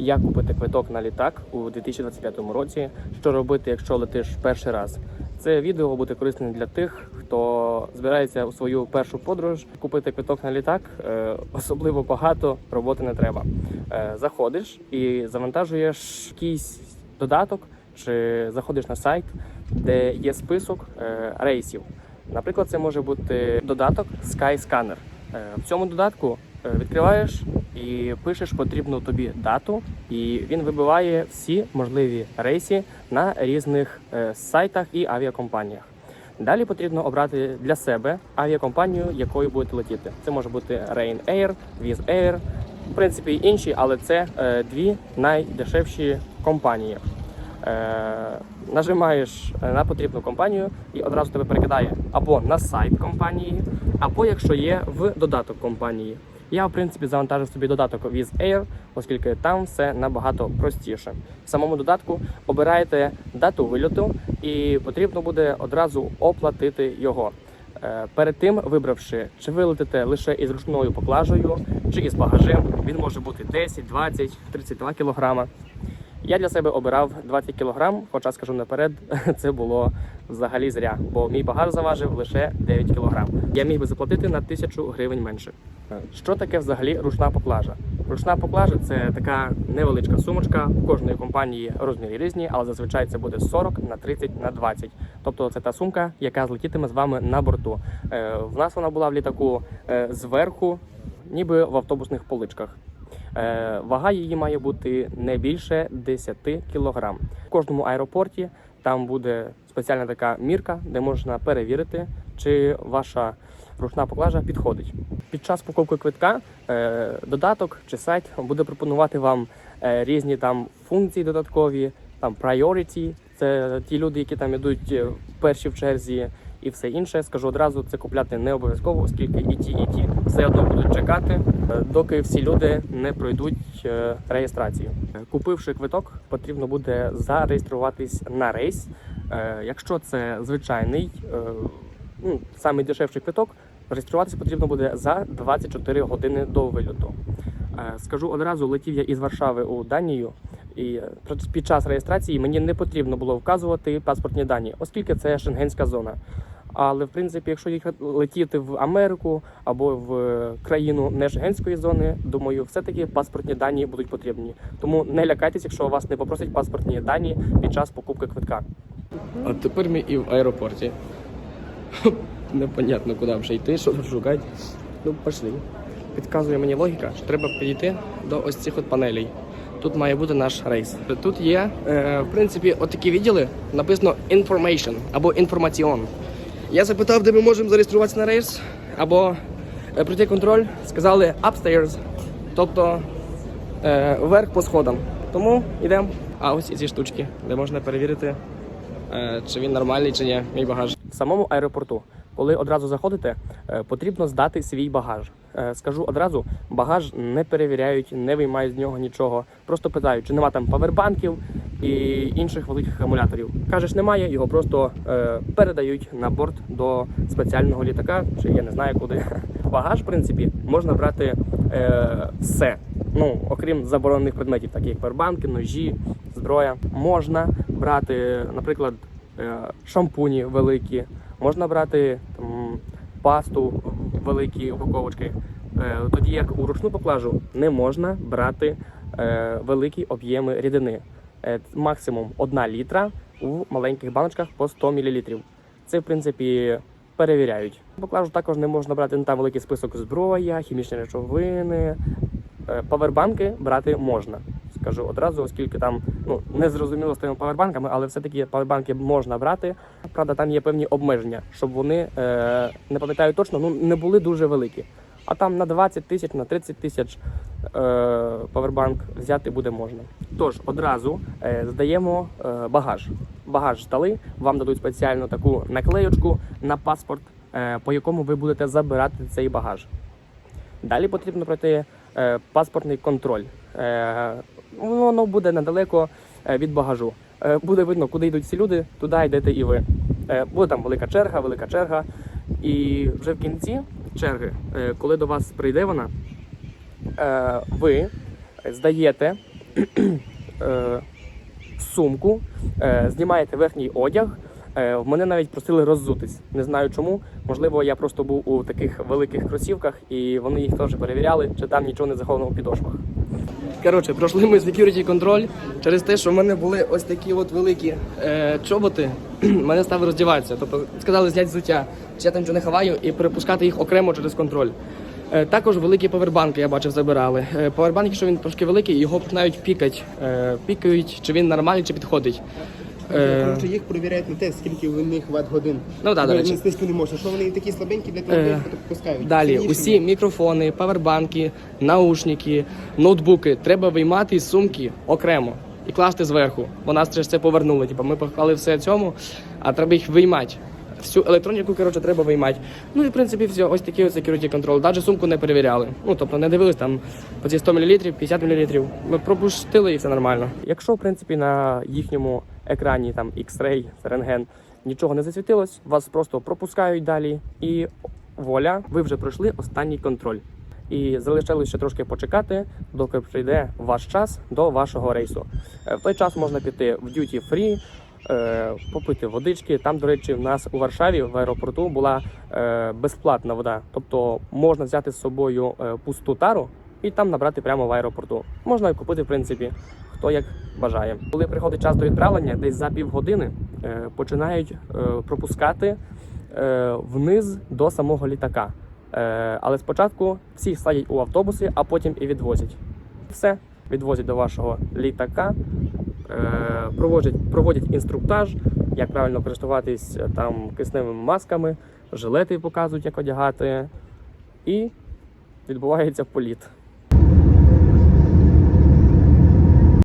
як купити квиток на літак у 2025 році, що робити, якщо летиш перший раз. Це відео буде корисним для тих, хто збирається у свою першу подорож купити квиток на літак. Е, Особливо багато роботи не треба. Е, Заходиш і завантажуєш якийсь додаток, чи заходиш на сайт, де є список е, рейсів. Наприклад, це може бути додаток Skyscanner. В цьому додатку відкриваєш і пишеш потрібну тобі дату, і він вибиває всі можливі рейси на різних е, сайтах і авіакомпаніях. Далі потрібно обрати для себе авіакомпанію, якою будете летіти. Це може бути Ryanair, Wizz Air, в принципі інші, але це е, дві найдешевші компанії. Е, нажимаєш е, на потрібну компанію і одразу тебе перекидає або на сайт компанії, або якщо є в додаток компанії. Я, в принципі, завантажив собі додаток Wizz Air, оскільки там все набагато простіше. В самому додатку обираєте дату вильоту і потрібно буде одразу оплатити його. Е, Перед тим вибравши, чи ви летите лише із ручною поклажею, чи із багажем, він може бути 10, 20, 32 кілограма. Я для себе обирав 20 кг, хоча скажу наперед, це було взагалі зря, бо мій багаж заважив лише 9 кг. Я міг би заплатити на 1000 гривень менше. Що таке взагалі ручна поклажа? Ручна поклажа це така невеличка сумочка. У кожної компанії розміри різні, але зазвичай це буде 40 на 30 на 20. Тобто це та сумка, яка злетітиме з вами на борту. Е, В нас вона була в літаку е, зверху, ніби в автобусних поличках. Е, Вага її має бути не більше 10 кг. В кожному аеропорті там буде спеціальна така мірка, де можна перевірити, чи ваша ручна поклажа підходить. Під час покупки квитка е, додаток чи сайт буде пропонувати вам е, різні там функції додаткові, там priority, це ті люди, які там ідуть перші в черзі, і все інше. Скажу одразу, це купляти не обов'язково, оскільки і ті, і ті все одно будуть чекати, доки всі люди не пройдуть е, реєстрацію. Е, Купивши квиток, потрібно буде зареєструватись на рейс. Е, Якщо це звичайний, е, ну, дешевший квиток, реєструватися потрібно буде за 24 години до вильоту. Е, Скажу одразу, летів я із Варшави у Данію, і е, під час реєстрації мені не потрібно було вказувати паспортні дані, оскільки це шенгенська зона. Але в принципі, якщо їхати летіти в Америку або в е, країну не зони, думаю, все-таки паспортні дані будуть потрібні. Тому не лякайтесь, якщо вас не попросять паспортні дані під час покупки квитка. А тепер ми і в аеропорті. Непонятно, куди вже йти, що тут шукати. Ну, пішли. Підказує мені логіка, що треба підійти до ось цих от панелей. Тут має бути наш рейс. Тут є, е, в принципі, отакі відділи, написано information або інформаціон. Я запитав, де ми можемо зареєструватися на рейс, або е, пройти контроль. Сказали upstairs, тобто е, вверх по сходам. Тому йдемо. А ось і ці штучки, де можна перевірити, е, чи він нормальний, чи ні, мій багаж. В самому аеропорту, коли одразу заходите, е, потрібно здати свій багаж. Е, Скажу одразу, багаж не перевіряють, не виймають з нього нічого. Просто питають, чи нема там павербанків і інших великих акумуляторів. Кажеш, немає, його просто е, передають на борт до спеціального літака, чи я не знаю куди. Багаж, в принципі, можна брати е, все. Ну, окрім заборонених предметів, таких як павербанки, ножі, зброя. Можна брати, наприклад, е, шампуні великі, можна брати там, пасту великі упаковочки. Е, Тоді як у ручну поклажу не можна брати е, великі об'єми рідини. Е, Максимум 1 літра у маленьких баночках по 100 мл. Це, в принципі, перевіряють. Поклажу також не можна брати ну, там великий список зброя, хімічні речовини. Е, Павербанки брати можна. Скажу одразу, оскільки там ну не зрозуміло з тими павербанками, але все-таки павербанки можна брати. Правда, там є певні обмеження, щоб вони е, не пам'ятаю точно, ну не були дуже великі. А там на 20 тисяч, на 30 тисяч е, павербанк взяти буде можна. Тож одразу е, здаємо е, багаж. Багаж здали, вам дадуть спеціальну таку наклеючку на паспорт, по якому ви будете забирати цей багаж. Далі потрібно пройти паспортний контроль. Воно буде недалеко від багажу. Буде видно, куди йдуть ці люди, туди йдете і ви. Буде там велика черга, велика черга. І вже в кінці черги, е, коли до вас прийде вона, е, ви здаєте е, сумку, знімаєте верхній одяг. Мене навіть просили роззутись. Не знаю чому. Можливо, я просто був у таких великих кросівках, і вони їх теж перевіряли, чи там нічого не заховано у підошвах. Коротше, пройшли ми security контроль через те, що в мене були ось такі от великі е, чоботи. мене стали роздіватися. Тобто сказали зняти взуття, чи я там нічого не ховаю, і перепускати їх окремо через контроль. Е, також великі повербанки, я бачив, забирали. Е, повербанк, якщо він трошки великий, його починають пікати. Е, пікають, чи він нормальний, чи підходить. Е, Тому що їх перевіряють на те, скільки в них ват годин. Ну, да, до речі. Низько не можна. Що вони такі слабенькі, для того Е, їх пускають. Далі, усі мікрофони, павербанки, наушники, ноутбуки треба виймати із сумки окремо і класти зверху. Бо нас це ж це повернули. Типу, ми поклали все цьому, а треба їх виймати. Всю електроніку, коротше, треба виймати. Ну і в принципі все, ось такий ось security control. Навіть сумку не перевіряли. Ну тобто не дивились там по ці 100 мл, 50 мл. Ми пропустили і все нормально. Якщо в принципі на їхньому екрані там X-ray, рентген, нічого не засвітилось, вас просто пропускають далі і воля, ви вже пройшли останній контроль. І залишилось ще трошки почекати, доки прийде ваш час до вашого рейсу. Е, В той час можна піти в duty free, попити водички. Там, до речі, в нас у Варшаві в аеропорту була е, безплатна вода. Тобто можна взяти з собою е, пусту тару і там набрати прямо в аеропорту. Можна купити, в принципі, хто як бажає. Коли приходить час до відправлення, десь за півгодини е, починають е, пропускати е, вниз до самого літака. Е, але спочатку всіх садять у автобуси, а потім і відвозять. Все відвозять до вашого літака, е, проводять, проводять інструктаж, як правильно користуватись е, там кисневими масками, жилети показують, як одягати, і відбувається політ.